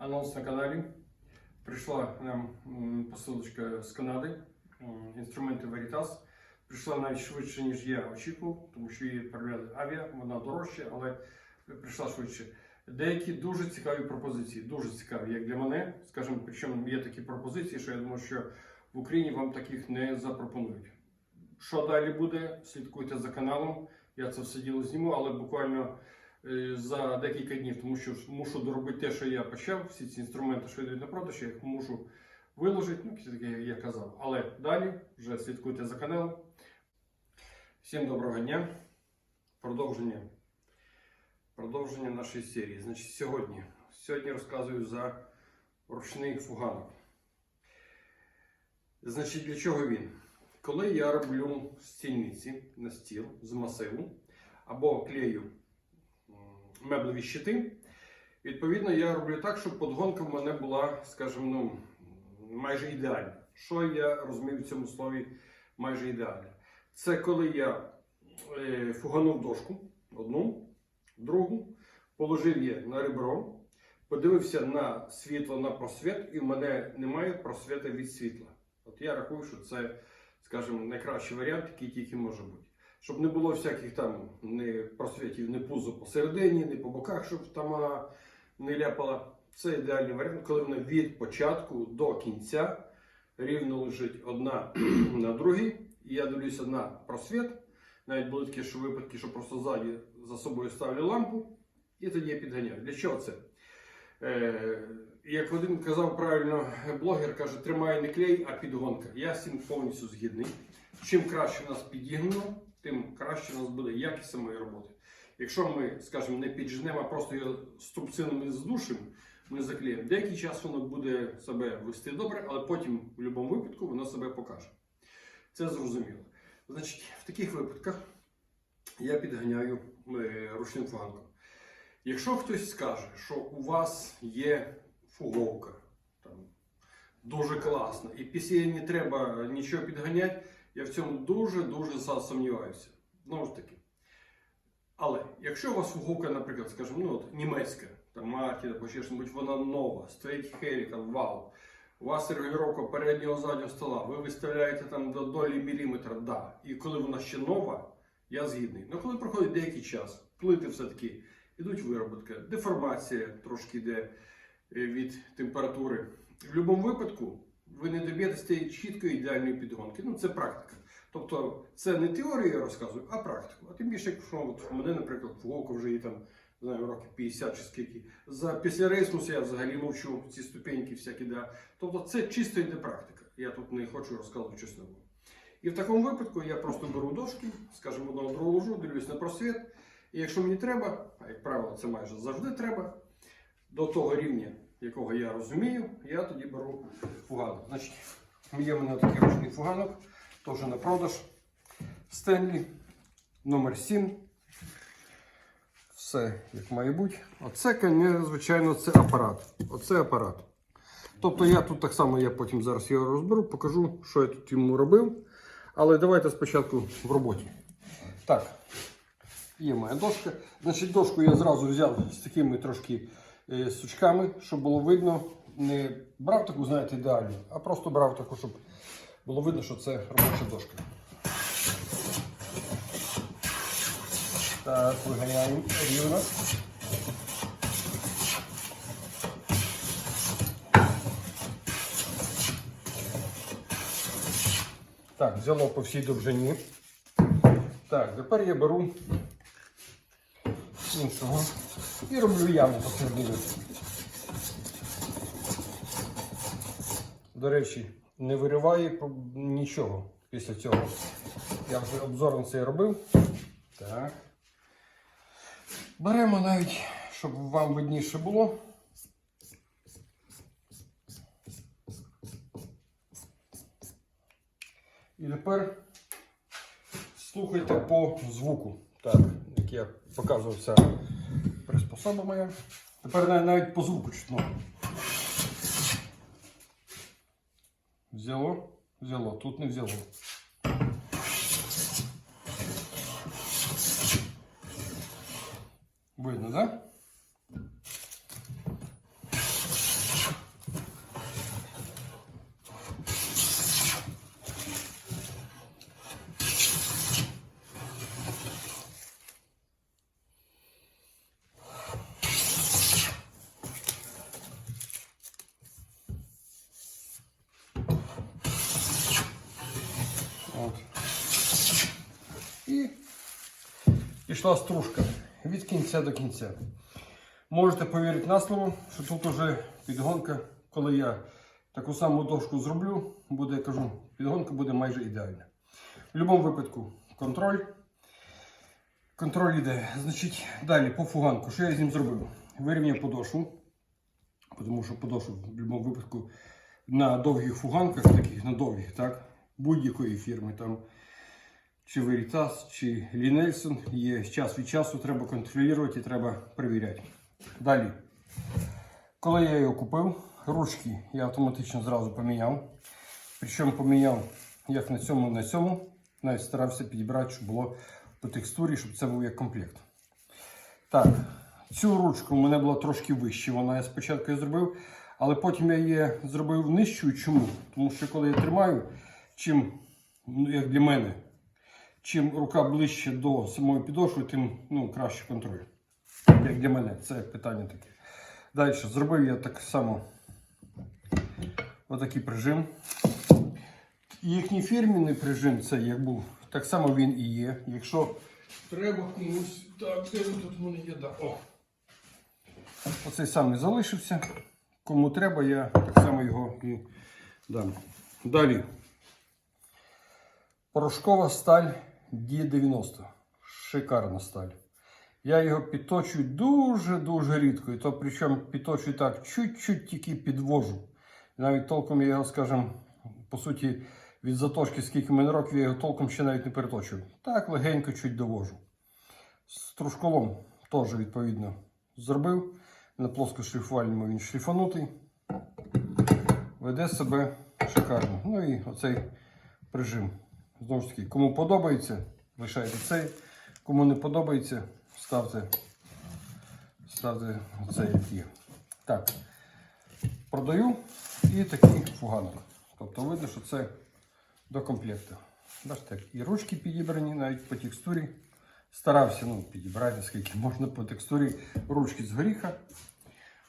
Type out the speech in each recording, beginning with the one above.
анонс на каналі. Прийшла нам посилочка з Канади, інструменти Veritas. Прийшла навіть швидше, ніж я очікував, тому що її відправляли авіа, вона дорожча, але прийшла швидше. Деякі дуже цікаві пропозиції, дуже цікаві, як для мене. Скажімо, причому є такі пропозиції, що я думаю, що в Україні вам таких не запропонують. Що далі буде? Слідкуйте за каналом. Я це все діло зніму, але буквально за декілька днів, тому що мушу доробити те, що я почав. Всі ці інструменти, що йдуть на продаж, я їх мушу виложити, ну, як я казав. Але далі вже слідкуйте за каналом. Всім доброго дня. Продовження. Продовження нашої серії. Значить, сьогодні. Сьогодні розказую за ручний фуганок. Значить, для чого він? Коли я роблю стільниці на стіл з масиву або клею меблеві щити, відповідно, я роблю так, щоб подгонка в мене була, скажімо, ну, майже ідеальна. Що я розумію в цьому слові майже ідеальна? Це коли я е, фуганув дошку одну, другу, положив її на ребро, подивився на світло, на просвіт, і в мене немає просвіта від світла. От я рахую, що це, скажімо, найкращий варіант, який тільки може бути. Щоб не було всяких там не просвітів, не пузо посередині, не по боках, щоб там не ляпала. Це ідеальний варіант, коли вона від початку до кінця рівно лежить одна на другій. І я дивлюся на просвіт. Навіть були такі що випадки, що просто ззаді за собою ставлю лампу, і тоді я підганяю. Для чого це? Е, як один казав правильно, блогер каже, тримає не клей, а підгонка. Я з цим повністю згідний. Чим краще в нас підігнано, тим краще у нас буде якість самої роботи. Якщо ми, скажімо, не піджнемо, а просто його струбцинами здушимо, ми заклеїмо. Деякий час воно буде себе вести добре, але потім в будь-якому випадку воно себе покаже. Це зрозуміло. Значить, в таких випадках я підганяю е, ручним флангом. Якщо хтось скаже, що у вас є фуговка, там, дуже класна, і після її не треба нічого підганяти, я в цьому дуже-дуже сумніваюся. Знову ж таки. Але якщо у вас фуговка, наприклад, скажімо, ну, от, німецька, там Мартін або ще щось, вона нова, стоїть Хеліка, вау. У вас регулювання переднього заднього стола, ви виставляєте там до долі міліметра, да. І коли вона ще нова, я згідний. Ну коли проходить деякий час, плити все-таки йдуть вироботка, деформація трошки йде е, від температури. В будь-якому випадку ви не доб'єтесь тієї чіткої ідеальної підгонки. Ну, це практика. Тобто це не теорія я розказую, а практику. А тим більше, якщо от у мене, наприклад, фуговка вже є там, знаю, років 50 чи скільки. За після рейсмусу я взагалі мовчу ці ступеньки всякі. Да. Тобто це чисто йде практика. Я тут не хочу розказувати чесно. І в такому випадку я просто беру дошки, скажімо, одного другого ложу, дивлюсь на просвіт. І якщо мені треба, а як правило, це майже завжди треба, до того рівня, якого я розумію, я тоді беру фуганок. Значить, є в мене такий ручний фуганок, теж на продаж. Стенлі номер 7 Все як має бути. Оце, звичайно, це апарат. Оце апарат. Тобто я тут так само, я потім зараз його розберу, покажу, що я тут йому робив. Але давайте спочатку в роботі. Так, є моя дошка. Значить, дошку я зразу взяв з такими трошки сучками, щоб було видно. Не брав таку, знаєте, ідеальну, а просто брав таку, щоб було видно, що це робоча дошка. Так, виганяємо рівно. Так, взяло по всій довжині. Так, тепер я беру іншого і роблю яму посередині. До речі, не вириває нічого після цього. Я вже обзор на це робив. Так. Беремо навіть, щоб вам видніше було. І тепер слухайте по звуку. Так, як я показував вся приспособа моя. Тепер нав- навіть по звуку чутно. Взяло, взяло, тут не взяло. Видно, так? Да? Пішла стружка від кінця до кінця. Можете повірити на слово, що тут уже підгонка, коли я таку саму дошку зроблю, буде, я кажу, підгонка буде майже ідеальна. В будь-якому випадку контроль. Контроль іде. Значить, далі по фуганку. Що я з ним зробив? Вирівняв подошву, тому що подошву в будь-якому випадку на довгих фуганках, таких на довгих, так, будь-якої фірми, там, чи Veritas, чи Лінельсон, є час від часу, треба контролювати і треба перевіряти. Далі. Коли я його купив, ручки я автоматично зразу поміняв. Причому поміняв як на цьому, на цьому. Навіть старався підібрати, щоб було по текстурі, щоб це був як комплект. Так, цю ручку у мене була трошки вища, вона я спочатку її зробив, але потім я її зробив нижчою. Чому? Тому що коли я тримаю, чим, ну, як для мене, чим рука ближче до самої підошви, тим ну, краще контроль. Як для мене, це питання таке. Далі зробив я так само отакий прижим. Їхній фірмінний прижим, це як був, так само він і є. Якщо треба комусь. Так, де тут в мене є? Да. О. Оцей самий залишився. Кому треба, я так само його і дам. Далі. Порошкова сталь D90. Шикарна сталь. Я його підточую дуже-дуже рідко. І то причому підточую так, чуть-чуть тільки підвожу. Навіть толком я його, скажімо, по суті, від заточки, скільки мене років, я його толком ще навіть не переточую. Так, легенько чуть довожу. З трушколом теж, відповідно, зробив. На плоскошліфувальному він шліфанутий. Веде себе шикарно. Ну і оцей прижим. Знову ж таки, кому подобається, лишайте цей. Кому не подобається, ставте, ставте цей як є. Так. Продаю і такий фуганок. Тобто видно, що це до комплекту. Бачите, і ручки підібрані навіть по текстурі. Старався ну, підібрати, скільки можна по текстурі ручки з горіха.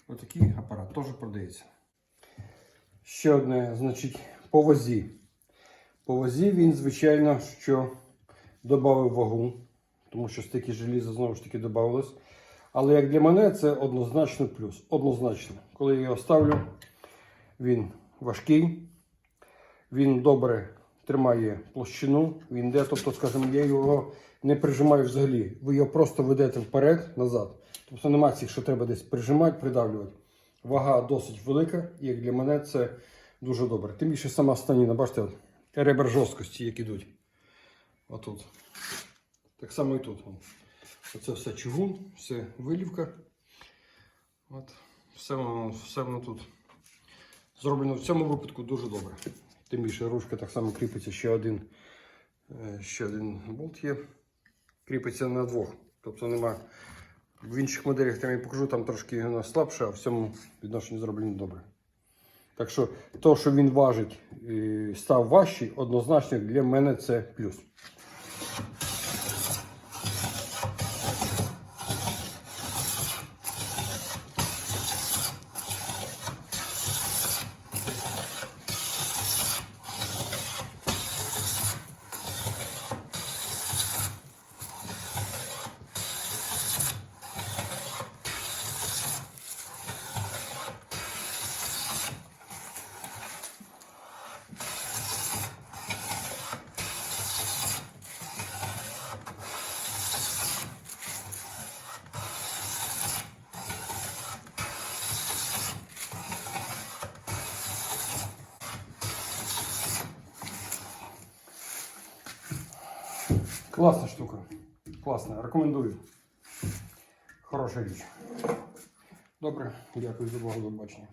Отакий апарат теж продається. Ще одне, значить, по вазі. По вазі він, звичайно, що додав вагу, тому що стільки желіза знову ж таки додавалось. Але як для мене, це однозначно плюс. Однозначно. Коли я його ставлю, він важкий, він добре тримає площину, він йде, тобто, скажімо, я його не прижимаю взагалі. Ви його просто ведете вперед, назад. Тобто нема цих, що треба десь прижимати, придавлювати. Вага досить велика, і як для мене це дуже добре. Тим більше сама станіна, бачите, ребер жорсткості, як ідуть. Отут. Так само і тут. Оце все чугун, все вилівка. От. Все, воно, все воно тут зроблено в цьому випадку дуже добре. Тим більше ручка так само кріпиться ще один, е, ще один болт є. Кріпиться на двох. Тобто нема. В інших моделях там я покажу, там трошки вона слабша, а в цьому відношенні зроблено добре. Так що, то, що він важить, став важчий, однозначно для мене це плюс. Класна штука. Класна. Рекомендую. Хороша річ. Добре, дякую за увагу, до побачення.